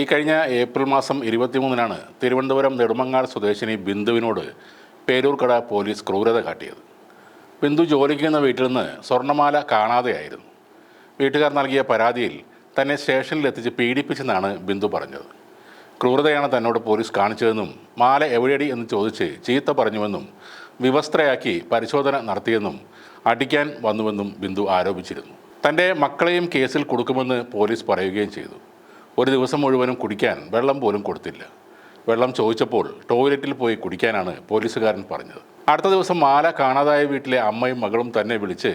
ഈ കഴിഞ്ഞ ഏപ്രിൽ മാസം ഇരുപത്തിമൂന്നിനാണ് തിരുവനന്തപുരം നെടുമങ്ങാട് സ്വദേശിനി ബിന്ദുവിനോട് പേരൂർക്കട പോലീസ് ക്രൂരത കാട്ടിയത്. ബിന്ദു ജോലിക്ക് ചെയ്യുന്ന വീട്ടിൽ നിന്ന് സ്വർണമാല കാണാതെയായിരുന്നു. വീട്ടുകാർ നൽകിയ പരാതിയിൽ തന്നെ സ്റ്റേഷനിൽ എത്തിച്ച് പീഡിപ്പിച്ചെന്നാണ് ബിന്ദു പറഞ്ഞത്. ക്രൂരതയാണ് തന്നോട് പോലീസ് കാണിച്ചതെന്നും മാല എവിടെയടി എന്ന് ചോദിച്ച് ചീത്ത പറഞ്ഞുവെന്നും വിവസ്ത്രയാക്കി പരിശോധന നടത്തിയെന്നും അടിക്കാൻ വന്നുവെന്നും ബിന്ദു ആരോപിച്ചിരുന്നു. തന്റെ മക്കളെയും കേസിൽ കൊടുക്കുമെന്ന് പോലീസ് പറയുകയും ചെയ്തു. ഒരു ദിവസം മുഴുവനും കുടിക്കാൻ വെള്ളം പോലും കൊടുത്തില്ല. വെള്ളം ചോദിച്ചപ്പോൾ ടോയ്ലറ്റിൽ പോയി കുടിക്കാനാണ് പോലീസുകാരൻ പറഞ്ഞത്. അടുത്ത ദിവസം മാല കാണാതായ വീട്ടിലെ അമ്മയും മകളും തന്നെ വിളിച്ച്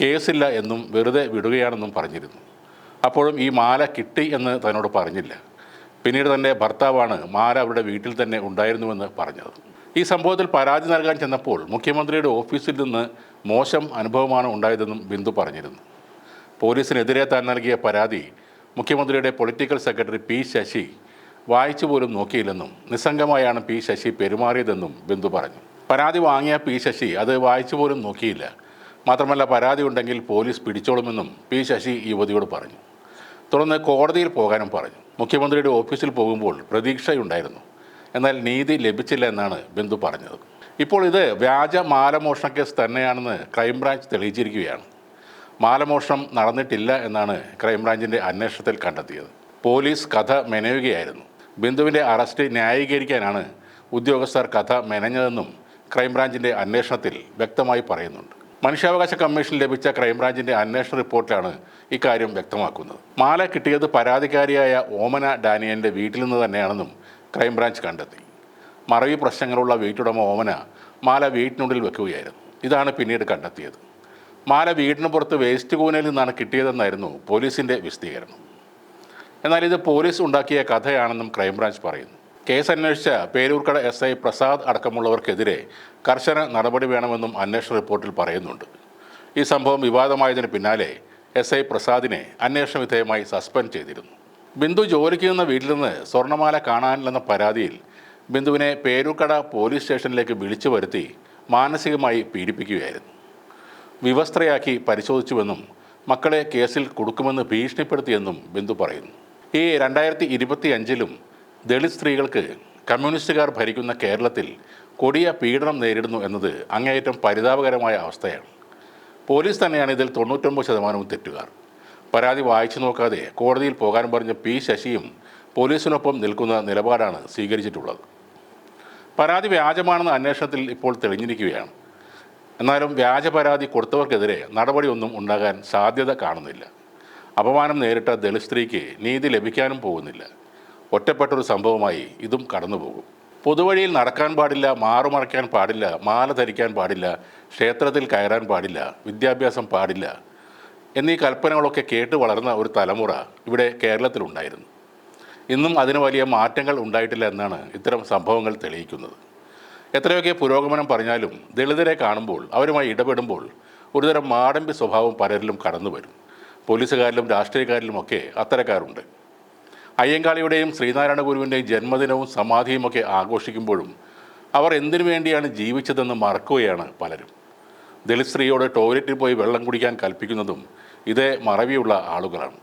കേസില്ല എന്നും വെറുതെ വിടുകയാണെന്നും പറഞ്ഞിരുന്നു. അപ്പോഴും ഈ മാല കിട്ടി എന്ന് തന്നോട് പറഞ്ഞില്ല. പിന്നീട് തന്നെ ഭർത്താവാണ് മാല അവരുടെ വീട്ടിൽ തന്നെ ഉണ്ടായിരുന്നുവെന്ന് പറഞ്ഞത്. ഈ സംഭവത്തിൽ പരാതി നൽകാൻ ചെന്നപ്പോൾ മുഖ്യമന്ത്രിയുടെ ഓഫീസിൽ നിന്ന് മോശം അനുഭവമാണ് ഉണ്ടായതെന്നും ബിന്ദു പറഞ്ഞിരുന്നു. പോലീസിനെതിരെ താൻ നൽകിയ പരാതി മുഖ്യമന്ത്രിയുടെ പൊളിറ്റിക്കൽ സെക്രട്ടറി പി ശശി വായിച്ചു പോലും നോക്കിയില്ലെന്നും നിസ്സംഗമായാണ് പി ശശി പെരുമാറിയതെന്നും ബിന്ദു പറഞ്ഞു. പരാതി വാങ്ങിയ പി ശശി അത് വായിച്ചു പോലും നോക്കിയില്ല. മാത്രമല്ല പരാതി ഉണ്ടെങ്കിൽ പോലീസ് പിടിച്ചോളുമെന്നും പി ശശി യുവതിയോട് പറഞ്ഞു. തുടർന്ന് കോടതിയിൽ പോകാനും പറഞ്ഞു. മുഖ്യമന്ത്രിയുടെ ഓഫീസിൽ പോകുമ്പോൾ പ്രതീക്ഷയുണ്ടായിരുന്നു. എന്നാൽ നീതി ലഭിച്ചില്ല എന്നാണ് ബിന്ദു പറഞ്ഞത്. ഇപ്പോൾ ഇത് വ്യാജ മാലമോഷണ കേസ് തന്നെയാണെന്ന് ക്രൈംബ്രാഞ്ച് തെളിയിച്ചിരിക്കുകയാണ്. മാലമോഷണം നടന്നിട്ടില്ല എന്നാണ് ക്രൈംബ്രാഞ്ചിന്റെ അന്വേഷണത്തിൽ കണ്ടെത്തിയത്. പോലീസ് കഥ മെനയുകയായിരുന്നു. ബിന്ദുവിന്റെ അറസ്റ്റ് ന്യായീകരിക്കാനാണ് ഉദ്യോഗസ്ഥർ കഥ മെനഞ്ഞതെന്നും ക്രൈംബ്രാഞ്ചിന്റെ അന്വേഷണത്തിൽ വ്യക്തമായി പറയുന്നുണ്ട്. മനുഷ്യാവകാശ കമ്മീഷൻ ലഭിച്ച ക്രൈംബ്രാഞ്ചിന്റെ അന്വേഷണ റിപ്പോർട്ടിലാണ് ഇക്കാര്യം വ്യക്തമാക്കുന്നത്. മാല കിട്ടിയത് പരാതിക്കാരിയായ ഓമന ഡാനിയലിന്റെ വീട്ടിൽ നിന്ന് തന്നെയാണെന്നും ക്രൈംബ്രാഞ്ച് കണ്ടെത്തി. മറവി പ്രശ്നങ്ങളുള്ള വീട്ടുടമ ഓമന മാല വീട്ടിനുള്ളിൽ വെക്കുകയായിരുന്നു. ഇതാണ് പിന്നീട് കണ്ടെത്തിയത്. മാല വീടിന് പുറത്ത് വേസ്റ്റ് കൂനയിൽ നിന്നാണ് കിട്ടിയതെന്നായിരുന്നു പോലീസിന്റെ വിശദീകരണം. എന്നാൽ ഇത് പോലീസ് ഉണ്ടാക്കിയ കഥയാണെന്നും ക്രൈംബ്രാഞ്ച് പറയുന്നു. കേസ് അന്വേഷിച്ച പേരൂർക്കട എസ് ഐ പ്രസാദ് അടക്കമുള്ളവർക്കെതിരെ കർശന നടപടി വേണമെന്നും അന്വേഷണ റിപ്പോർട്ടിൽ പറയുന്നുണ്ട്. ഈ സംഭവം വിവാദമായതിന് പിന്നാലെ എസ് ഐ പ്രസാദിനെ അന്വേഷണ വിധേയമായി സസ്പെൻഡ് ചെയ്തിരുന്നു. ബിന്ദു ജോലിക്ക് നിന്ന വീട്ടിൽ നിന്ന് സ്വർണമാല കാണാനില്ലെന്ന പരാതിയിൽ ബിന്ദുവിനെ പേരൂർക്കട പോലീസ് സ്റ്റേഷനിലേക്ക് വിളിച്ചു വരുത്തി മാനസികമായി പീഡിപ്പിക്കുകയായിരുന്നു. വിവസ്ത്രയാക്കി പരിശോധിച്ചുവെന്നും മക്കളെ കേസിൽ കൊടുക്കുമെന്ന് ഭീഷണിപ്പെടുത്തിയെന്നും ബിന്ദു പറയുന്നു. ഈ രണ്ടായിരത്തി ഇരുപത്തി അഞ്ചിലും ദളിത് സ്ത്രീകൾക്ക് കമ്മ്യൂണിസ്റ്റുകാർ ഭരിക്കുന്ന കേരളത്തിൽ കൊടിയ പീഡനം നേരിടുന്നു എന്നത് അങ്ങേയറ്റം പരിതാപകരമായ അവസ്ഥയാണ്. പോലീസ് തന്നെയാണ് ഇതിൽ തൊണ്ണൂറ്റൊമ്പത് ശതമാനവും തെറ്റുകാർ. പരാതി വായിച്ചു നോക്കാതെ കോടതിയിൽ പോകാൻ പറഞ്ഞ പി ശശിയും പോലീസിനൊപ്പം നിൽക്കുന്ന നിലപാടാണ് സ്വീകരിച്ചിട്ടുള്ളത്. പരാതി വ്യാജമാണെന്ന അന്വേഷണത്തിൽ ഇപ്പോൾ തെളിഞ്ഞിരിക്കുകയാണ്. എന്നാലും വ്യാജ പരാതി കൊടുത്തവർക്കെതിരെ നടപടിയൊന്നും ഉണ്ടാകാൻ സാധ്യത കാണുന്നില്ല. അപമാനം നേരിട്ട ദളിത് സ്ത്രീക്ക് നീതി ലഭിക്കാനും പോകുന്നില്ല. ഒറ്റപ്പെട്ടൊരു സംഭവമായി ഇതും കടന്നുപോകും. പൊതുവഴിയിൽ നടക്കാൻ പാടില്ല മാറുമറയ്ക്കാൻ പാടില്ല മാല ധരിക്കാൻ പാടില്ല ക്ഷേത്രത്തിൽ കയറാൻ പാടില്ല വിദ്യാഭ്യാസം പാടില്ല എന്നീ കൽപ്പനകളൊക്കെ കേട്ട് വളർന്ന ഒരു തലമുറ ഇവിടെ കേരളത്തിലുണ്ടായിരുന്നു. ഇന്നും അതിന് വലിയ മാറ്റങ്ങൾ ഉണ്ടായിട്ടില്ല എന്നാണ് ഇത്തരം സംഭവങ്ങൾ തെളിയിക്കുന്നത്. എത്രയൊക്കെ പുരോഗമനം പറഞ്ഞാലും ദളിതരെ കാണുമ്പോൾ അവരുമായി ഇടപെടുമ്പോൾ ഒരുതരം മാടമ്പി സ്വഭാവം പലരിലും കടന്നു വരും. പോലീസുകാരിലും രാഷ്ട്രീയക്കാരിലുമൊക്കെ അത്തരക്കാരുണ്ട്. അയ്യങ്കാളിയുടെയും ശ്രീനാരായണ ഗുരുവിന്റെയും ജന്മദിനവും സമാധിയുമൊക്കെ ആഘോഷിക്കുമ്പോഴും അവർ എന്തിനു വേണ്ടിയാണ് ജീവിച്ചതെന്ന് മറക്കുകയാണ് പലരും. ദളിത് സ്ത്രീയോട് ടോയ്ലറ്റിൽ പോയി വെള്ളം കുടിക്കാൻ കൽപ്പിക്കുന്നതും ഇതേ മറവിയുള്ള ആളുകളാണ്.